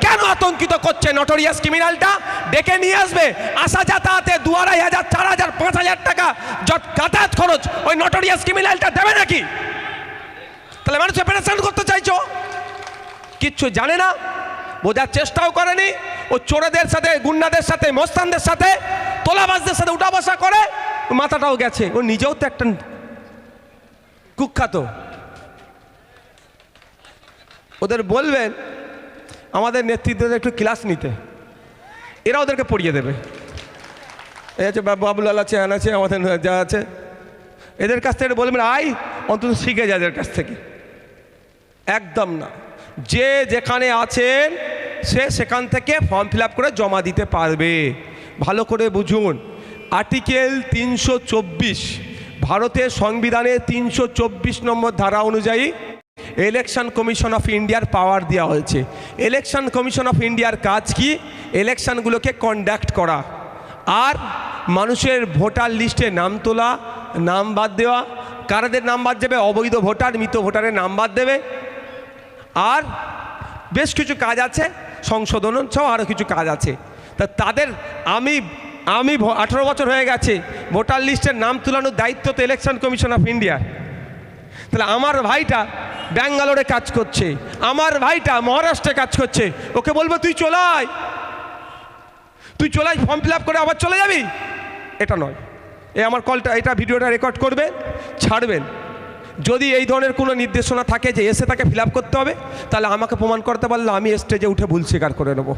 কেন আতঙ্কিত করছে নটোরিয়াস ক্রিমিনালটা ডেকে নিয়ে আসবে। আসা যাতায়াতে দু আড়াই হাজার, চার হাজার, পাঁচ হাজার টাকা যত যাতায়াত খরচ ওই নটোরিয়াস ক্রিমিনালটা দেবে নাকি? তাহলে মানুষ অপারেশন করতে চাইছো? কিচ্ছু জানে না। বোঝার চেষ্টাও করেনি। ও চোরেদের সাথে, গুন্ডাদের সাথে, মস্তানদের সাথে, তোলাবাজদের সাথে উঠা বসা করে। মাথাটাও গেছে। ও নিজেও তো একটা কুখ্যাত। ওদের বলবেন আমাদের নেতৃত্বদের একটু ক্লাস নিতে। এরা ওদেরকে পড়িয়ে দেবে। এই আছে বাবু আবুলাল আছে আন আছে, আমাদের যা আছে। এদের কাছ থেকে বলবেন আই অন্তত শিখে যায় এদের কাছ থেকে। একদম না। যে যেখানে আছেন, সে সেখান থেকে ফর্ম ফিল করে জমা দিতে পারবে। ভালো করে বুঝুন। আর্টিকেল তিনশো চব্বিশ, ভারতের সংবিধানের তিনশো নম্বর ধারা অনুযায়ী ইলেকশন কমিশন অফ ইন্ডিয়ার পাওয়ার দেওয়া হয়েছে। ইলেকশন কমিশন অফ ইন্ডিয়ার কাজ কি? ইলেকশনগুলোকে কন্ডাক্ট করা। আর মানুষের ভোটার লিস্টে নাম তোলা, নাম বাদ দেওয়া, কারাদের নাম বাদ দেবে, অবৈধ ভোটার, মৃত ভোটারের নাম বাদ দেবে। আর বেশ কিছু কাজ আছে, সংশোধন সহ আরও কিছু কাজ আছে। তা তাদের আমি আমি আঠেরো বছর হয়ে গেছে, ভোটার লিস্টের নাম তোলানোর দায়িত্ব তো ইলেকশন কমিশন অফ ইন্ডিয়া তাহলে আমার ভাইটা ব্যাঙ্গালোরে কাজ করছে। আমার ভাইটা মহারাষ্ট্রে কাজ করছে। ওকে বলব, তুই চলাই তুই চলাই ফর্ম ফিল করে আবার চলে যাবি? এটা নয়। এ আমার কলটা, এটা ভিডিওটা রেকর্ড করবেন ছাড়বেন। যদি এই ধরনের কোনো নির্দেশনা থাকে যে এসে তাকে ফিল করতে হবে, তাহলে আমাকে প্রমাণ করতে পারলে আমি স্টেজে উঠে ভুল স্বীকার করে নেব।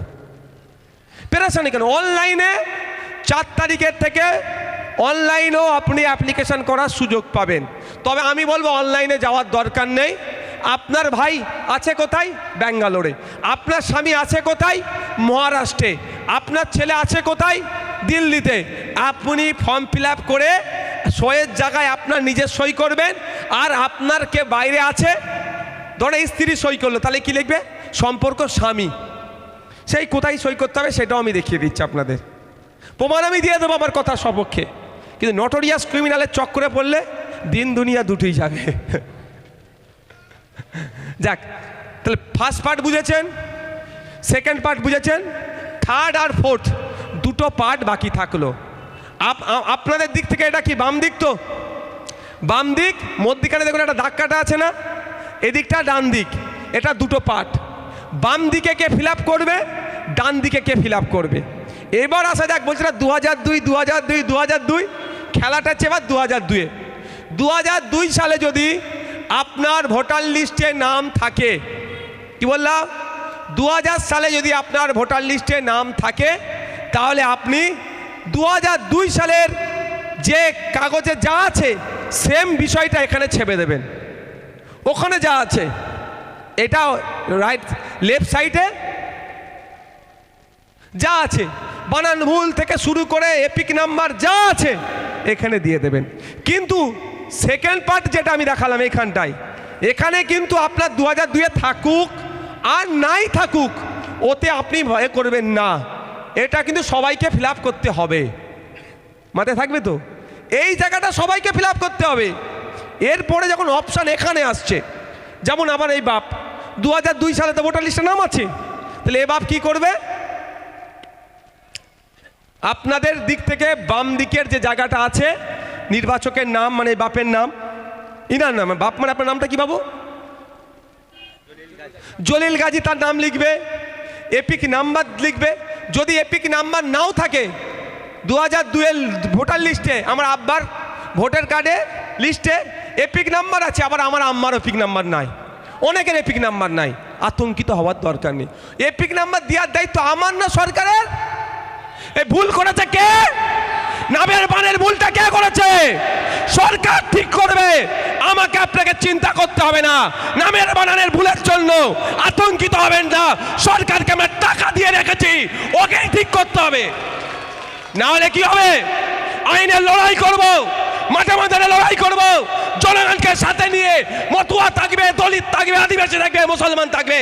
পেরেছানি কেন? অনলাইনে চার তারিখের থেকে অনলাইনেও আপনি অ্যাপ্লিকেশন করার সুযোগ পাবেন। তবে আমি বলব অনলাইনে যাওয়ার দরকার নেই। আপনার ভাই আছে কোথায়? ব্যাঙ্গালোরে। আপনার স্বামী আছে কোথায়? মহারাষ্ট্রে। আপনার ছেলে আছে কোথায়? দিল্লিতে। আপনি ফর্ম ফিল করে সইয়ের জায়গায় আপনার নিজের সই করবেন। আর আপনার কে বাইরে আছে? ধরে স্ত্রী সই করল, তাহলে কি লিখবে? সম্পর্ক স্বামী। সেই কোথায় সই করতে হবে সেটাও আমি দেখিয়ে দিচ্ছি আপনাদের। প্রমাণ আমি দিয়ে দেবো আমার কথা সপক্ষে। কিন্তু নটোরিয়াস ক্রিমিনালের চক্করে পড়লে দিন দুনিয়া দুটোই যাবে যাক, তাহলে ফার্স্ট পার্ট বুঝেছেন সেকেন্ড পার্ট বুঝেছেন থার্ড আর ফোর্থ দুটো পার্ট বাকি থাকল। আপ- আপনাদের দিক থেকে এটা কি বাম দিক তো? বাম দিক, মধ্যিখানে দেখুন একটা দাগ কাটা আছে না? এদিকটা ডান দিক, এটা দুটো পার্ট বাম দিকে কে ফিল করবে? ডান দিকে কে ফিল করবে? এবার আসা যাক, বলছে না দু হাজার দুই দু হাজার দুই দু হাজার দুই খেলাটা হচ্ছে এবার দু হাজার দুয়ে দু হাজার দুই সালে যদি আপনার ভোটার লিস্টে নাম থাকে, কি বললাম? দু হাজার সালে যদি আপনার ভোটার লিস্টে নাম থাকে, তাহলে আপনি দু দুই সালের যে কাগজে যা আছে, সেম বিষয়টা এখানে ছেপে দেবেন। ওখানে যা আছে, এটা রাইট লেফট সাইডে যা আছে, বানান ভুল থেকে শুরু করে এপিক নাম্বার যা আছে এখানে দিয়ে দেবেন। কিন্তু সেকেন্ড পার্ট যেটা আমি দেখালাম এখানটায়, এখানে কিন্তু আপনার দু হাজার দুয়ে থাকুক আর নাই থাকুক, ওতে আপনি ভয় করবেন না। এটা কিন্তু সবাইকে ফিল করতে হবে। মাথায় থাকবে তো? এই জায়গাটা সবাইকে ফিল করতে হবে। এরপরে যখন অপশান এখানে আসছে, যেমন আমার এই বাপ দু হাজার দুই সালে তো ভোটার লিস্টে নাম আছে, তাহলে এ বাপ কী করবে? আপনাদের দিক থেকে বাম দিকের যে জায়গাটা আছে, নির্বাচকের নাম মানে বাপের নাম। ইনার নাম, বাপ মানে আপনার নামটা কি বাবু? জলিল গাজী তার নাম লিখবে, এপিক নাম্বার লিখবে। যদি এপিক নাম্বার নাও থাকে দু হাজার দুয়ের ভোটার লিস্টে, আমার আব্বার ভোটার কার্ডে লিস্টে এপিক নাম্বার আছে, আবার আমার আম্মার এপিক নাম্বার নাই। অনেকের এপিক নাম্বার নাই, আতঙ্কিত হওয়ার দরকার নেই। এপিক নাম্বার দেওয়ার দায়িত্ব আমার না সরকারের? এই ভুল করেছে কে? নামের বানের ভুলটা কে করেছে? সরকার ঠিক করবে। আমাকে আপনাকে চিন্তা করতে হবে না। নামের বানানের ভুলের জন্য আতঙ্কিত হবেন না। সরকারকে আমরা টাকা দিয়ে রেখেছি। ওকে ঠিক করতে হবে। না হলে কি হবে? আইনের লড়াই করব। মাঠে মাঠে লড়াই করব। জনগণকে সাথে নিয়ে মতুয়া থাকবে, দলিত থাকবে, আদিবাসী থাকবে, মুসলমান থাকবে।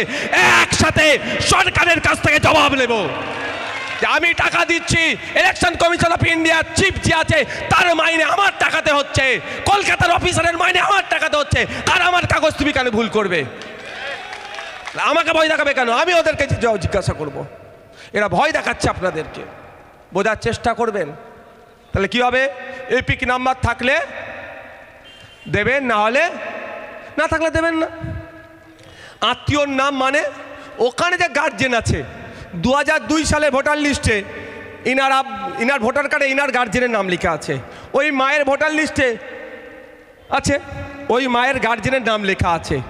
একসাথে সরকারের কাছ থেকে জবাব নেব। যে আমি টাকা দিচ্ছি ইলেকশন কমিশন অফ ইন্ডিয়ার চিফ যে আছে, তার মাইনে আমার টাকাতে হচ্ছে। কলকাতার অফিসারের মাইনে আমার টাকাতে হচ্ছে। আর আমার কাগজ তুমি কেন ভুল করবে? আমাকে ভয় দেখাবে কেন? আমি ওদেরকে জিজ্ঞাসা করব। এরা ভয় দেখাচ্ছে আপনাদেরকে। বোঝার চেষ্টা করবেন। তাহলে কি হবে? এপিক নাম্বার থাকলে দেবেন, না হলে না থাকলে দেবেন না। আত্মীয়র নাম মানে ওখানে যে গার্জেন আছে দু দুই সালে ভোটার লিস্টে ইনার আব ইনার ভোটার কার্ডে ইনার গার্জেনের নাম লেখা আছে। ওই মায়ের ভোটার লিস্টে আছে, ওই মায়ের গার্জেনের নাম লেখা আছে।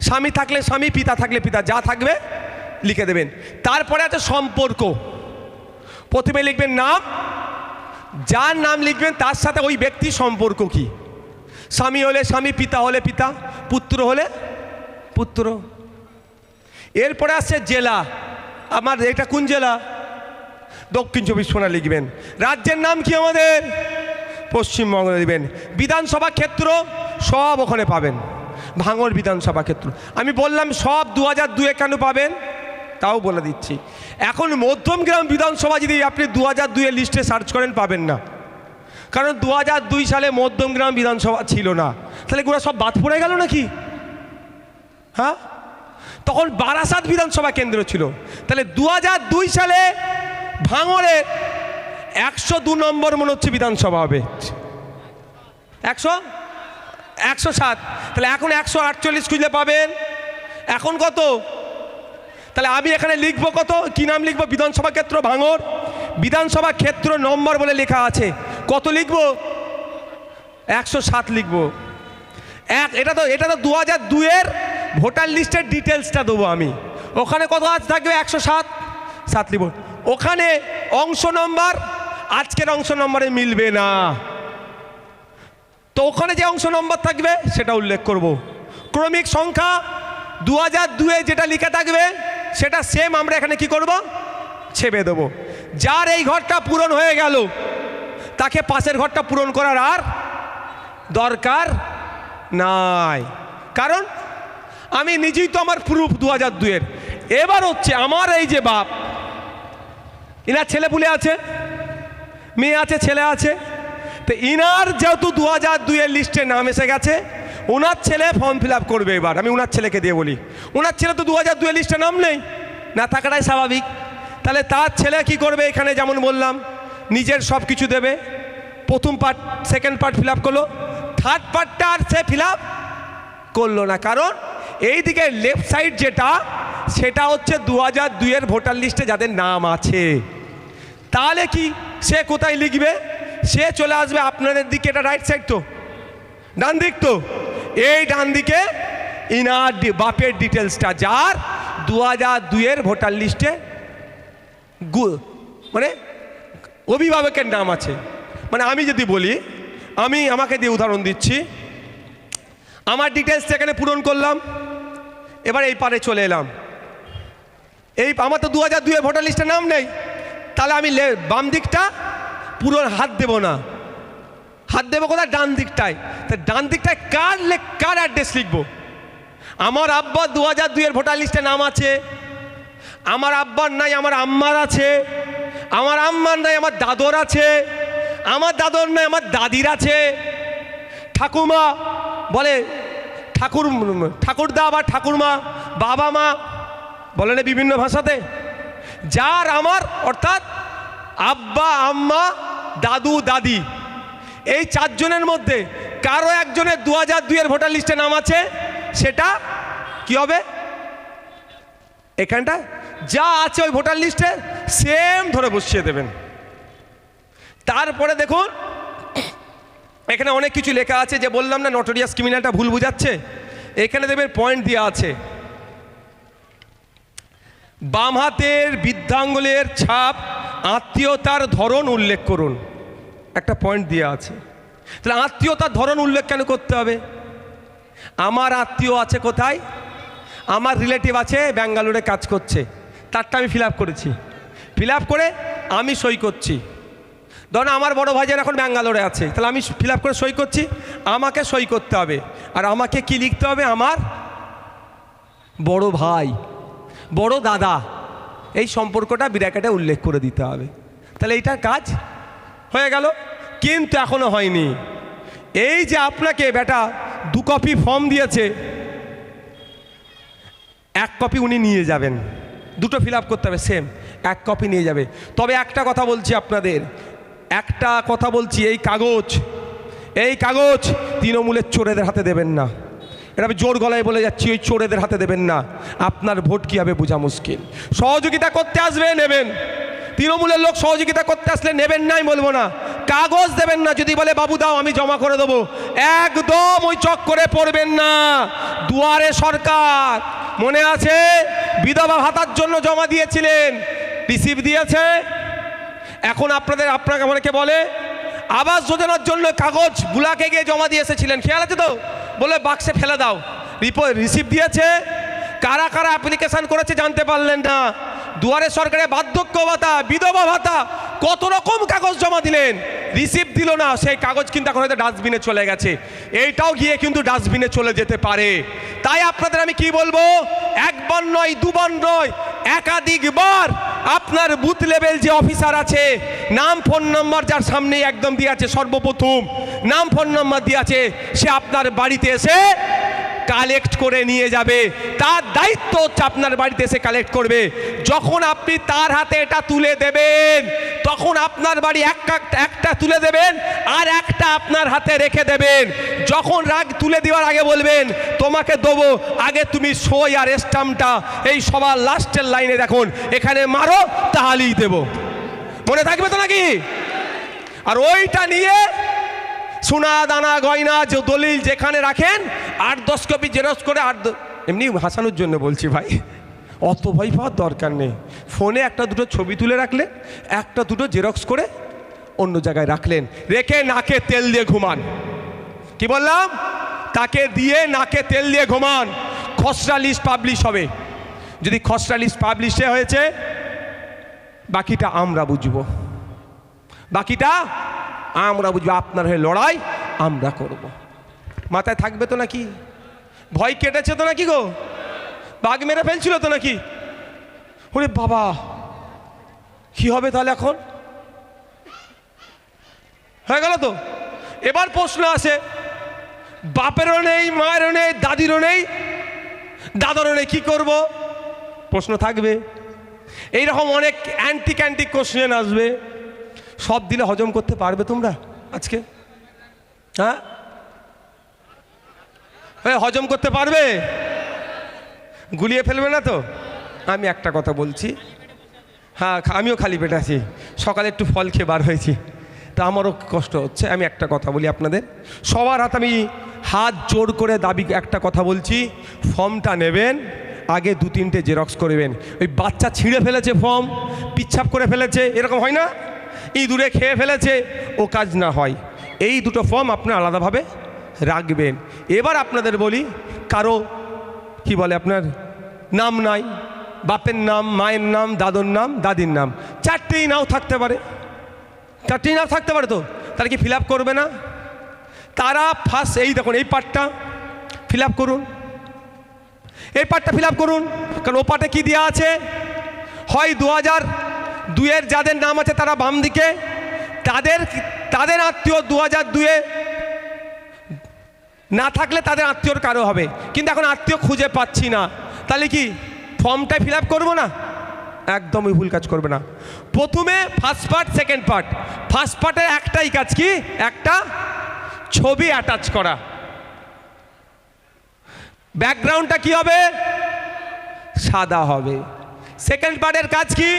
স্বামী থাকলে স্বামী, পিতা থাকলে পিতা, যা থাকবে লিখে দেবেন। তারপরে আছে সম্পর্ক। প্রথমে লিখবেন নাম, যার নাম লিখবেন তার সাথে ওই ব্যক্তির সম্পর্ক কি? স্বামী হলে স্বামী, পিতা হলে পিতা, পুত্র হলে পুত্র। এরপরে আসছে জেলা। আমার এটা কোন জেলা? দক্ষিণ চব্বিশ পরগনা লিখবেন। রাজ্যের নাম কি আমাদের? পশ্চিমবঙ্গ লিখবেন। বিধানসভা ক্ষেত্র সব ওখানে পাবেন। ভাঙর বিধানসভা ক্ষেত্র। আমি বললাম সব দু হাজার দুয়ে কেন পাবেন? তাও বলে দিচ্ছি। এখন মধ্যমগ্রাম বিধানসভা যদি আপনি দু হাজার দুয়ে লিস্টে সার্চ করেন পাবেন না। কারণ দু হাজার দুই সালে মধ্যমগ্রাম বিধানসভা ছিল না। তাহলে গুলো সব বাদ পড়ে গেল নাকি? হ্যাঁ? তখন বারাসাত বিধানসভা কেন্দ্র ছিল। তাহলে দু দুই সালে ভাঙড়ের একশো দু নম্বর মনে হচ্ছে বিধানসভা হবে। একশো? একশো সাত। তাহলে এখন একশো আটচল্লিশ খুঁজলে পাবেন। এখন কত? তাহলে আমি এখানে লিখব কত? কি নাম লিখব? বিধানসভা ক্ষেত্র ভাঙর বিধানসভা ক্ষেত্র নম্বর বলে লেখা আছে। কত লিখব? একশো সাত লিখব। এক, এটা তো এটা তো দু হাজার দুয়ের ভোটার লিস্টের ডিটেলসটা দেবো আমি। ওখানে কত আজ থাকবে? একশো সাত? সাত লিখব ওখানে অংশ নম্বর, আজকের অংশ নম্বরে মিলবে না। তো ওখানে যে অংশ নম্বর থাকবে, সেটা উল্লেখ করব। ক্রমিক সংখ্যা দু হাজার দুয়ে যেটা লিখে থাকবে, সেটা সেম আমরা এখানে কি করব? ছেপে দেবো। যার এই ঘরটা পূরণ হয়ে গেল, তাকে পাশের ঘরটা পূরণ করার আর দরকার নাই। কারণ আমি নিজেই তো আমার প্রুফ দু হাজার দুয়ের এবার হচ্ছে আমার এই যে বাপ, ইনার ছেলে পুলে আছে, মেয়ে আছে, ছেলে আছে, তো ইনার যেহেতু দু হাজার দুইয়ের লিস্টে নাম এসে গেছে, ওনার ছেলে ফর্ম ফিল করবে এবার, আমি ওনার ছেলেকে দিয়ে বলি। ওনার ছেলে তো দু হাজার দুইয়ের লিস্টে নাম নেই, না থাকাটাই স্বাভাবিক। তাহলে তার ছেলে কি করবে এখানে যেমন বললাম, নিজের সব কিছু দেবে, প্রথম পার্ট সেকেন্ড পার্ট ফিল করল থার্ড পার্টটা আর সে ফিল করল না। কারণ এই দিকে লেফট সাইড যেটা, সেটা হচ্ছে দু হাজার দুইয়ের ভোটার লিস্টে যাদের নাম আছে। তাহলে কি? সে কোথায় লিখবে? সে চলে আসবে আপনাদের দিকে, এটা রাইট সাইড তো। ডান দিক তো। এই ডান দিকে ইনার বাপের ডিটেলসটা যার দু হাজার দুইয়ের ভোটার লিস্টে মানে অভিভাবকের নাম আছে। মানে আমি যদি বলি, আমি আমাকে দিয়ে উদাহরণ দিচ্ছি। আমার ডিটেলস সেখানে পূরণ করলাম। এবার এই পারে চলে এলাম। এই আমার তো দু হাজার দুয়ে ভোটার লিস্টে নাম নেই। তাহলে আমি বাম দিকটা পুরো হাত দেবো না। হাত দেবো কোথায়? ডান দিকটায়। তা ডান দিকটায় কার লে- কার অ্যাড্রেস লিখব? আমার আব্বা দু হাজার দুইয়ের ভোটার লিস্টে নাম আছে। আমার আব্বার নাই, আমার আম্মার আছে। আমার আম্মার নাই, আমার দাদর আছে। আমার দাদর নাই, আমার দাদির আছে। ঠাকুমা বলে ঠাকুর, ঠাকুরদা বা ঠাকুরমা, বাবা মা, বলে না বিভিন্ন ভাষাতে? যার আমার, অর্থাৎ আব্বা, আম্মা, দাদু, দাদি। এই চারজনের মধ্যে কারও একজনের দু হাজার দুইয়ের ভোটার লিস্টে নাম আছে, সেটা কি হবে? এখানটা? যা আছে ওই ভোটার লিস্টে, সেম ধরে বসিয়ে দেবেন। তারপরে দেখুন এখানে অনেক কিছু লেখা আছে যে বললাম না নটোরিয়াস ক্রিমিনালটা ভুল বুঝাচ্ছে? এখানে দেবেন পয়েন্ট দেওয়া আছে। বাম হাতের বৃদ্ধাঙ্গুলের ছাপ, আত্মীয়তার ধরন উল্লেখ করুন। একটা পয়েন্ট দেওয়া আছে। তাহলে আত্মীয়তার ধরন উল্লেখ কেন করতে হবে? আমার আত্মীয় আছে কোথায়? আমার রিলেটিভ আছে, ব্যাঙ্গালোরে কাজ করছে। তারটা আমি ফিল করেছি। ফিল করে আমি সই করছি। ধরুন আমার বড় ভাইজান এখন ব্যাঙ্গালোরে আছে, তাহলে আমি ফিল করে সই করছি, আমাকে সই করতে হবে। আর আমাকে কি লিখতে হবে? আমার বড় ভাই, বড় দাদা, এই সম্পর্কটা বিরাকেটে উল্লেখ করে দিতে হবে। তাহলে এইটার কাজ হয়ে গেল, কিন্তু এখনও হয়নি। এই যে আপনাকে বেটা দু কপি ফর্ম দিয়েছে, এক কপি উনি নিয়ে যাবেন, দুটো ফিল করতে হবে সেম এক কপি নিয়ে যাবে। তবে একটা কথা বলছি আপনাদের একটা কথা বলছি, এই কাগজ এই কাগজ তৃণমূলের চোরেদের হাতে দেবেন না। এটা আমি জোর গলায় বলে যাচ্ছি, ওই চোরেদের হাতে দেবেন না। আপনার ভোট কী হবে বোঝা মুশকিল? সহযোগিতা করতে আসবে, নেবেন। তৃণমূলের লোক সহযোগিতা করতে আসলে নেবেন নাই বলব না। কাগজ দেবেন না, যদি বলে, বাবু দাও, আমি জমা করে দেবো। একদম ওই চক্করে পড়বেন না। দুয়ারে সরকার, মনে আছে? বিধবা ভাতার জন্য জমা দিয়েছিলেন। রিসিভ দিয়েছে এখন আপনাদের, আপনাকে অনেকে বলে? আবাস যোজনার জন্য কাগজ বুলাকে গিয়ে জমা দিয়ে এসেছিলেন। খেয়াল আছে তো? বলে বাক্সে ফেলে দাও। রিপোর্ট রিসিভ দিয়েছে। কারা কারা অ্যাপ্লিকেশন করেছে জানতে পারলেন না। দুয়ারে সরকারে বার্ধক্য ভাতা, বিধবা ভাতা, কত রকম কাগজ জমা দিলেন? রিসিভ দিল না। সেই কাগজ কিন্তু এখন হয়তো ডাস্টবিনে চলে গেছে। এইটাও গিয়ে কিন্তু ডাস্টবিনে চলে যেতে পারে। তাই আপনাদের আমি কি বলব? একবার নয়, দুবার নয় একাধিকবার আপনার বুথ লেভেল যে অফিসার আছে, নাম ফোন নাম্বার যার সামনে একদম দিয়ে আছে, সর্বপ্রথম নাম ফোন নাম্বার দিয়ে আছে, সে আপনার বাড়িতে এসে কালেক্ট করে নিয়ে যাবে। তার দায়িত্ব হচ্ছে আপনার বাড়িতে এসে কালেক্ট করবে। যখন আপনি তার হাতে এটা তুলে দেবেন, তখন আপনার বাড়ি একটা তুলে দেবেন, আর আপনার হাতে রেখে দেবেন। যখন রাগ তুলে দেওয়ার আগে বলবেন, তোমাকে দেবো, আগে তুমি সই আর স্টাম্পটা এই সবার লাস্টের লাইনে দেখুন। এখানে মারো, তাহলেই দেব। মনে থাকবে তো নাকি? আর ওইটা নিয়ে সোনা, দানা, গয়না, যে দলিল যেখানে রাখেন, আট দশ কপি জেরক্স করে আট এমনি হাসানোর জন্য বলছি ভাই, অত ভয় পাওয়ার দরকার নেই। ফোনে একটা দুটো ছবি তুলে রাখলে, একটা দুটো জেরক্স করে অন্য জায়গায় রাখলেন। রেখে নাকে তেল দিয়ে ঘুমান। কি বললাম? তাকে দিয়ে নাকে তেল দিয়ে ঘুমান। খসড়া লিস্ট পাবলিশ হবে। যদি খসড়া লিস্ট পাবলিশে হয়েছে, বাকিটা আমরা বুঝব। বাকিটা আমরা বুঝব। আপনার হয়ে লড়াই আমরা করব। মাথায় থাকবে তো নাকি? ভয় কেটেছে তো নাকি গো? বাঘ মেরে ফেলছিল তো নাকি? ওরে বাবা, কি হবে তাহলে এখন? হয়ে গেল তো? এবার প্রশ্ন আসে বাপেরও নেই মায়েরও নেই দাদিরও নেই দাদারও নেই কী করব? প্রশ্ন থাকবে। এইরকম অনেক অ্যান্টিক অ্যান্টিক কোশ্চেন আসবে। সব দিলে হজম করতে পারবে তোমরা আজকে? হ্যাঁ? এ, হজম করতে পারবে? গুলিয়ে ফেলবে না তো? আমি একটা কথা বলছি। হ্যাঁ আমিও খালি পেটে আছি। সকালে একটু ফল খেয়ে বার হয়েছি। তা আমারও কষ্ট হচ্ছে, আমি একটা কথা বলি আপনাদের। সবার হাত আমি হাত জোর করে দাবি একটা কথা বলছি, ফর্মটা নেবেন, আগে দু তিনটে জেরক্স করবেন ওই বাচ্চা ছিঁড়ে ফেলেছে ফর্ম, পিচ্ছাপ করে ফেলেছে, এরকম হয় না? ইঁদুরে খেয়ে ফেলেছে, ও কাজ না হয়। এই দুটো ফর্ম আপনি আলাদাভাবে রাখবেন। এবার আপনাদের বলি, কারও, কি বলে আপনার, নাম নাই, বাপের নাম, মায়ের নাম, দাদুর নাম, দাদির নাম, চারটেই নাও থাকতে পারে। চারটেই নাও থাকতে পারে তো। তাহলে কি ফিল করবে না? তারা ফার্স্ট এই দেখুন, এই পার্টটা ফিল করুন। এই পার্টটা ফিল করুন, কারণ ও পার্টে কী দেওয়া আছে? হয় দু হাজার দুয়ের যাদের নাম আছে তারা বাম দিকে, তাদের তাদের আত্মীয় দু হাজার দুয়ে না থাকলে তাদের আত্মীয়র কারও হবে। কিন্তু এখন আত্মীয় খুঁজে পাচ্ছি না। তাহলে কি ফর্মটাই ফিল করব না? একদমই ভুল কাজ করবে না। প্রথমে first part second part first পার্টের একটাই কাজ কি? একটা ছবি অ্যাটাচ করা। ব্যাকগ্রাউন্ডটা কি হবে? সাদা হবে। সেকেন্ড পার্টের কাজ কি?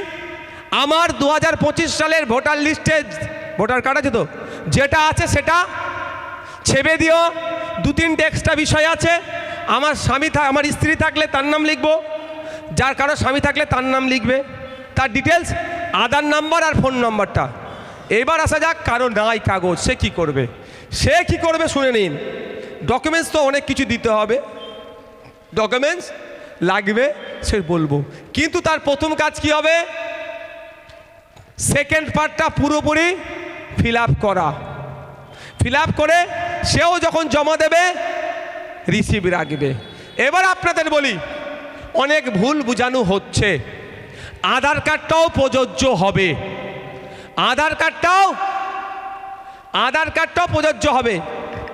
আমার দু হাজার পঁচিশ সালের ভোটার লিস্টে ভোটার কার্ড আছে তো? যেটা আছে সেটা ছেপে দিও। দু তিনটে এক্সট্রা বিষয় আছে। আমার স্বামী আমার স্ত্রী থাকলে তার নাম লিখব। যার কারও স্বামী থাকলে তার নাম লিখবে, তার ডিটেলস আধার নাম্বার আর ফোন নাম্বারটা এবার আসা যাক কারও নাই কাগজ, সে কি করবে? সে কি করবে শুনে নিন। ডকুমেন্টস তো অনেক কিছু দিতে হবে। ডকুমেন্টস লাগবে, সে বলব। কিন্তু তার প্রথম কাজ কি হবে? সেকেন্ড পার্টটা পুরোপুরি ফিল করা। ফিল করে সেও যখন জমা দেবে রিসিভ রাখবে। এবার আপনাদের বলি অনেক ভুল বোঝানো হচ্ছে। আধার কার্ডটাও প্রযোজ্য হবে। আধার কার্ডটাও আধার কার্ডটাও প্রযোজ্য হবে।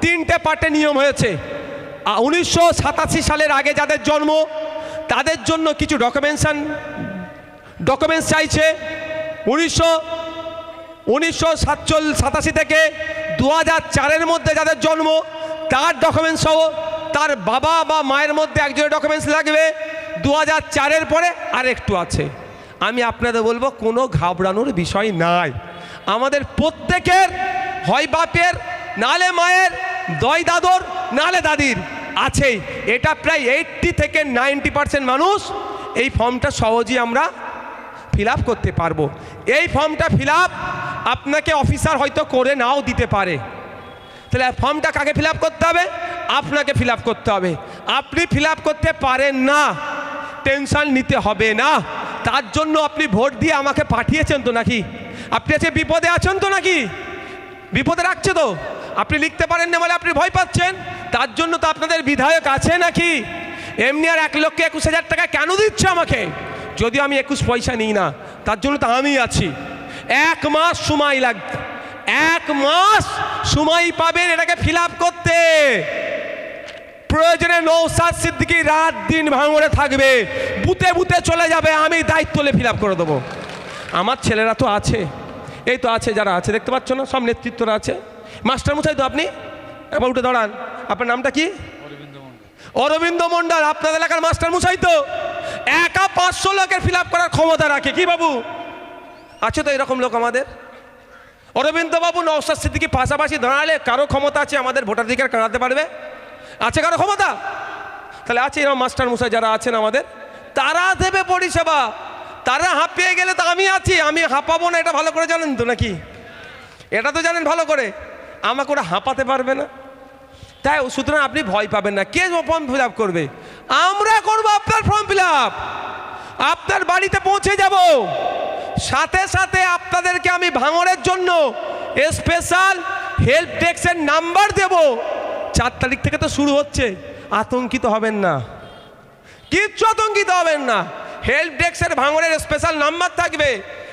তিনটে পার্টে নিয়ম হয়েছে। উনিশশো সাতাশি সালের আগে যাদের জন্ম, তাদের জন্য কিছু ডকুমেন্টসান ডকুমেন্টস চাইছে। উনিশশো উনিশশো সাতচল্লিশ, সাতাশি থেকে দু চারের মধ্যে যাদের জন্ম, তার ডকুমেন্টস সহ তার বাবা বা মায়ের মধ্যে একজনের ডকুমেন্টস লাগবে। দু হাজার চারের পরে আর একটু আছে। আমি আপনাদের বলব, কোনো ঘাবড়ানোর বিষয় নাই। আমাদের প্রত্যেকের, হয় বাপের, নালে মায়ের, দয় দাদর, নালে দাদির আছেই। এটা প্রায় এইট্টি থেকে নাইনটি পার্সেন্ট মানুষ এই ফর্মটা সহজেই আমরা ফিল করতে পারব। এই ফর্মটা ফিল আপ আপনাকে অফিসার হয়তো করে নাও দিতে পারে। তাহলে ফর্মটা কাকে ফিল করতে হবে? আপনাকে ফিল করতে হবে। আপনি ফিল করতে পারেন না। টেনশন নিতে হবে না। তার জন্য আপনি ভোট দিয়ে আমাকে পাঠিয়েছেন তো নাকি? আপনি আছে বিপদে আছেন তো নাকি? বিপদে রাখছে তো? আপনি লিখতে পারেন না বলে আপনি ভয় পাচ্ছেন? তার জন্য তো আপনাদের বিধায়ক আছে নাকি? এমনি আর এক লক্ষ একুশ হাজার টাকা কেন দিচ্ছে আমাকে? যদিও আমি একুশ পয়সা নিই না, তার জন্য তো আমি আছি। এক মাস সময় লাগবে এক মাস সময় পাবেন এটাকে ফিল করতে। প্রয়োজনে নৌসাদ সিদ্দিকি রাত দিন ভাঙড়ে থাকবে। বুতে বুতে চলে যাবে আমি দায়িত্ব ফিল করে দেবো। আমার ছেলেরা তো আছে এই তো আছে যারা আছে দেখতে পাচ্ছ না? সব নেতৃত্বরা আছে। মাস্টার মশাই তো আপনি? এবার উঠে দাঁড়ান। আপনার নামটা কি? অরবিন্দ মন্ডল আপনাদের এলাকার মাস্টার মশাই তো? একা পাঁচশো লোকের ফিল আপ করার ক্ষমতা রাখে কি বাবু? আছে তো এরকম লোক আমাদের? অরবিন্দ বাবু নওসাদ সিদ্দিকি পাশাপাশি দাঁড়ালে কারও ক্ষমতা আছে আমাদের ভোটাধিকার কাটাতে পারবে? আছে কারও ক্ষমতা? তাহলে আছে এরকম মাস্টার মশাই যারা আছেন আমাদের, তারা দেবে পরিষেবা। তারা হাঁপিয়ে গেলে তো আমি আছি, আমি হাঁপাবো না, এটা ভালো করে জানেন তো নাকি? এটা তো জানেন ভালো করে। আমাকে ওরা হাঁপাতে পারবে না। তাই সুতরাং আপনি ভয় পাবেন না। কে ফর্ম ফিল আপ করবে? আমরা করব আপনার ফর্ম ফিল আপ আপনার বাড়িতে পৌঁছে যাব। সাথে সাথে আপনাদেরকে আমি ভাঙরের জন্য স্পেশাল হেল্প ডেস্কের নাম্বার দেব। চার তারিখ থেকে তো শুরু হচ্ছে। আতঙ্কিত হবেন না। কিচ্ছু আতঙ্কিত হবেন না। হেল্প ডেস্কের ভাঙড়ের স্পেশাল নাম্বার থাকবে।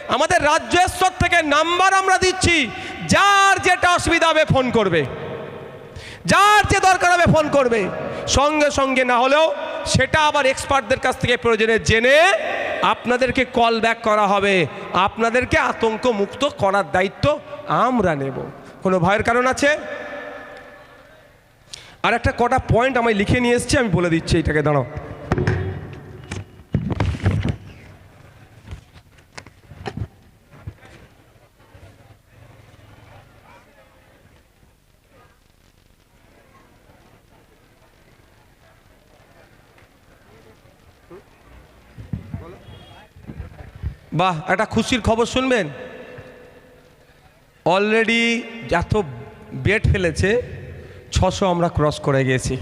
আমাদের রাজ্য স্তর থেকে নাম্বার আমরা দিচ্ছি। যার যেটা অসুবিধা হবে ফোন করবে। যার যে দরকার হবে ফোন করবে। সঙ্গে সঙ্গে না হলেও সেটা আবার এক্সপার্টদের কাছ থেকে প্রয়োজনে জেনে আপনাদেরকে কল ব্যাক করা হবে। আপনাদেরকে আতঙ্ক মুক্ত করার দায়িত্ব আমরা নেব। কোনো ভয়ের কারণ আছে? আর একটা কটা পয়েন্ট আমায় লিখে নিয়ে এসেছি, আমি বলে দিচ্ছি এটাকে দাঁড়াও। বাহ, একটা খুশির খবর শুনবেন? অলরেডি যত বেড ফেলেছে ছশো আমরা ক্রস করে গেছি